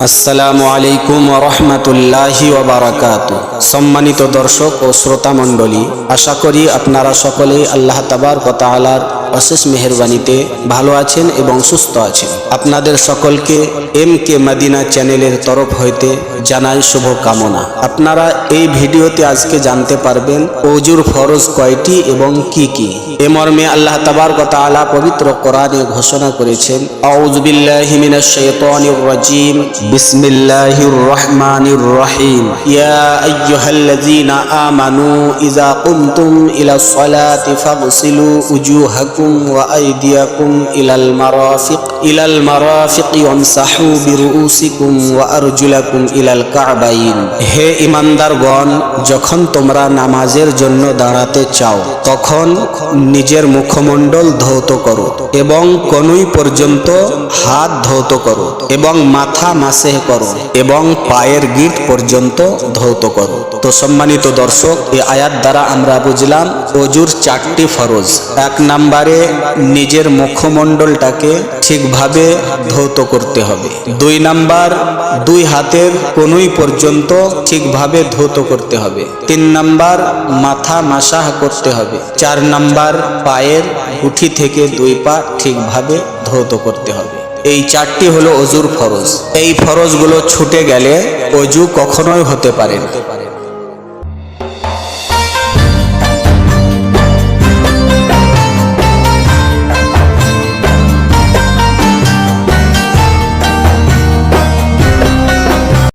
আসসালামু আলাইকুম রহমতুল্লাহি ওবরাকাত সম্মানিত দর্শক ও শ্রোতা মণ্ডলী আশা করি আপনারা সকলেই আল্লাহ তাবার তাআলার অশেষ মেহরবানিতে ভালো আছেন এবং সুস্থ আছেন। আপনাদের সকলকে এম কে মদিনা চ্যানেলের তরফ হইতে জানাই শুভ কামনা আপনারা এই ভিডিওতে আজকে জানতে পারবেন অজুর ফরজ কয়টি এবং কি কি। এ মর্মে আল্লাহ তাবার তাআলা পবিত্র কোরআনে ঘোষণা করেছেন রাজিম রহিম। ইয়া উজুহাকুম আইদিয়াকুম ইলাল মারাফিক ইলাল মারাফিক ওয়ামসাহু বিরুউসিকুম ওয়া আরজুলাকুম ইলাল কা'বাইন। হে ঈমানদারগণ, যখন তোমরা নামাজের জন্য দাঁড়াতে চাও, তখন নিজের মুখমণ্ডল ধৌত করো এবং কনুই পর্যন্ত হাত ধৌত করো এবং মাথা মাসেহ করো এবং পায়ের গিট পর্যন্ত ধৌত করো। তো সম্মানিত দর্শক এই আয়াত দ্বারা আমরা বুঝলাম, অজুর চারটি ফরজ। এক নম্বরে নিজের মুখমণ্ডলটাকে ঠিকভাবে ধৌত করতে হবে। দুই নাম্বার, দুই হাতের কনুই পর্যন্ত ঠিকভাবে ধৌত করতে হবে। তিন নাম্বার, মাথা মাসাহ করতে হবে। চার নাম্বার, পায়ের উঠি থেকে দুই পা ঠিকভাবে ধৌত করতে হবে। এই চারটি হলো অজুর ফরজ। এই ফরজগুলো ছুটে গেলে অজু কখনোই হতে পারে না।